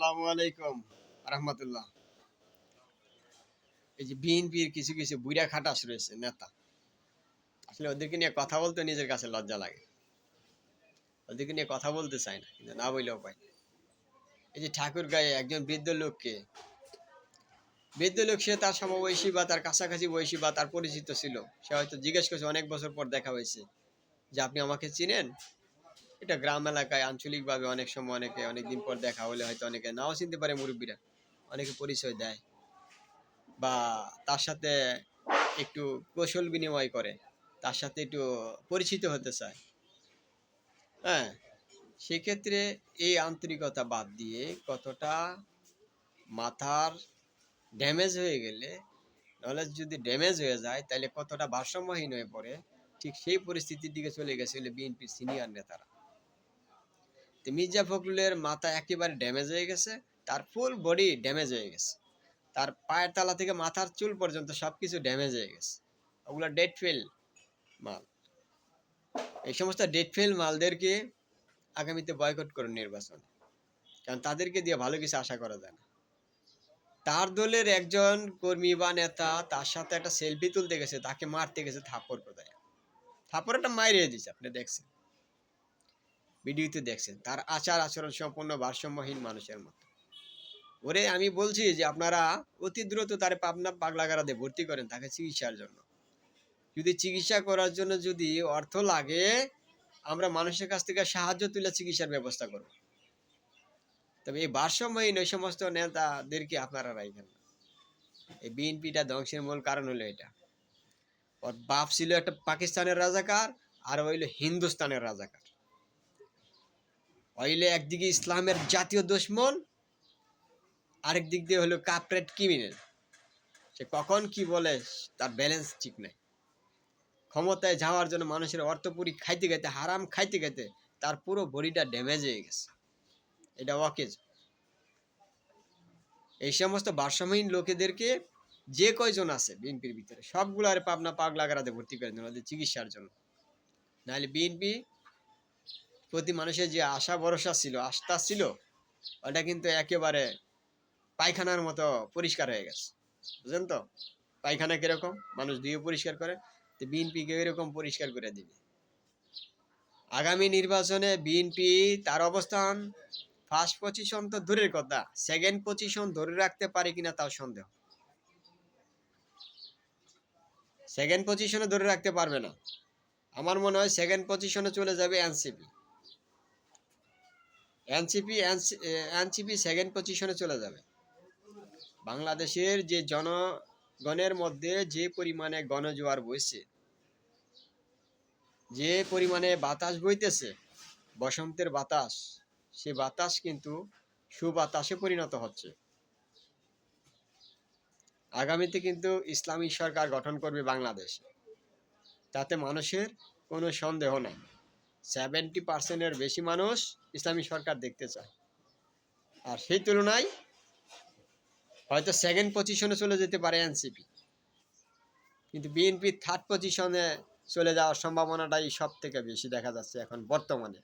আসসালামু আলাইকুম, রহমতুল্লাহ। এই যে বিএনপির কিছু কিছু বুড়া খাটাস রয়েছে, নেতা। আসলে ওদেরকে নিয়ে কথা বলতে নিজের কাছে লজ্জা লাগে। ওদেরকে নিয়ে কথা বলতে চায় না, কিন্তু না বললেও এই যে ঠাকুর গায়ে একজন বৃদ্ধ লোককে, বৃদ্ধ লোক, সে তার সমবয়সী বা তার কাছাকাছি বয়সী বা তার পরিচিত ছিল। সে হয়তো জিজ্ঞেস করছে, অনেক বছর পর দেখা হয়েছে। যে আপনি আমাকে চিনেন? এটা গ্রাম এলাকায় আঞ্চলিকভাবে অনেক সময় অনেকে অনেকদিন পর দেখা হলে হয়তো অনেকে নাও চিনতে পারে মুরব্বীরা। অনেকে পরিচয় দেয়। বা তার সাথে একটু কৌশল বিনিময় করে, তার সাথে একটু পরিচিত হতে চায়। হ্যাঁ সেক্ষেত্রে এই আন্তরিকতা বাদ দিয়ে কতটা মাথার ড্যামেজ হয়ে গেলে নলেজ যদি ড্যামেজ হয়ে যায়, তাহলে কতটা ভারসাম্যহীন হয়ে পড়ে, ঠিক সেই পরিস্থিতির দিকে চলে গেছিল বিএনপির সিনিয়র নেতারা। তো মির্জা ফখরুলের মাথা একেবারে ড্যামেজ হয়ে গেছে, তার ফুল বডি ড্যামেজ হয়ে গেছে। তার পায়ের তলা থেকে মাথার চুল পর্যন্ত সব কিছু ড্যামেজ হয়ে গেছে। ওগুলো ডেড ফেল মাল। এই সমস্ত ডেড ফেল মালদেরকে আগামীতে বয়কট করুন নির্বাচন। কারণ তাদেরকে দিয়ে ভালো কিছু আশা করা যায় না। তার দলের একজন কর্মী বা নেতা তার সাথে একটা সেলফি তুলতে গেছে, তাকে মারতে গেছে, থাপ্পড় কোথায় থাপ্পড় একটা মাইরে দিয়েছে, আপনি দেখছেন। ভিডিওতে দেখছেন। তার আচার আচরণ সম্পূর্ণ ভারসাম্যহীন মানুষের মতো। ওরে আমি বলছি যে আপনারা অতি দ্রুত তার পাবনা পাগলাগারাতে ভর্তি করেন তাকে চিকিৎসার জন্য। যদি চিকিৎসা করার জন্য যদি অর্থ লাগে, আমরা মানুষের কাছ থেকে সাহায্য তুলে চিকিৎসার ব্যবস্থা করব। তবে এই ভারসাম্যহীন ওই সমস্ত নেতাদেরকে আপনারা রাখবেন এই বিএনপিটা ধ্বংসের মূল কারণ হলো এটা। ওর বাপ ছিল একটা পাকিস্তানের রাজাকার, আর হইল হিন্দুস্তানের রাজাকার। হইলে একদিকে ইসলামের জাতীয় দুশ্মন, আরেক দিক দিয়ে হলো কাপরেট ক্রিমিনাল সে কখন কি বলে, তার ব্যালেন্স ঠিক নাই। ক্ষমতায় যাওয়ার জন্য মানুষের অর্থপুরি খাইতে খাইতে, হারাম খাইতে খাইতে তার পুরো বডিটা ড্যামেজ হয়ে গেছে। এটা ওয়াকেজ এই সমস্ত ভারসাম্যহীন লোকেদেরকে যে কয়জন আছে বিএনপির ভিতরে সবগুলো আর পাবনা পাগলা পাগলাগারাতে ভর্তি করে ওদের চিকিৎসার জন্য। নাহলে বিএনপি প্রতি মানুষের যে আশা ভরসা ছিল, আস্থা ছিল, ওটা কিন্তু একেবারে পায়খানার মতো পরিষ্কার হয়ে গেছে। বুঝলেন তো? পায়খানা কীরকম? মানুষ দিয়ে পরিষ্কার করে, তো বিএনপিকে এরকম পরিষ্কার করে দিবে। আগামী নির্বাচনে বিএনপি তার অবস্থান ফার্স্ট পজিশন তো দূরের কথা সেকেন্ড পজিশন ধরে রাখতে পারে কিনা তাও সন্দেহ। সেকেন্ড পজিশনে ধরে রাখতে পারবে না। আমার মনে হয় সেকেন্ড পজিশনে চলে যাবে এনসিপি। এনসিপি এনসিপি সেকেন্ড পজিশনে চলে যাবে। বাংলাদেশের যে জনগণের মধ্যে যে পরিমাণে গণজোয়ার বইছে, যে পরিমাণে বাতাস বইতেছে, বসন্তের বাতাস, সে বাতাস কিন্তু সুবাতাসে পরিণত হচ্ছে। আগামীতে কিন্তু ইসলামী সরকার গঠন করবে বাংলাদেশে। তাতে মানুষের কোনো সন্দেহ নাই। সেভেন্টি পার্সেন্টের বেশি মানুষ ইসলামী সরকার দেখতে চায়। আর সেই তুলনায় হয়তো সেকেন্ড পজিশনে চলে যেতে পারে এনসিপি কিন্তু বিএনপি থার্ড পজিশনে চলে যাওয়ার সম্ভাবনাটাই সব থেকে বেশি দেখা যাচ্ছে এখন বর্তমানে।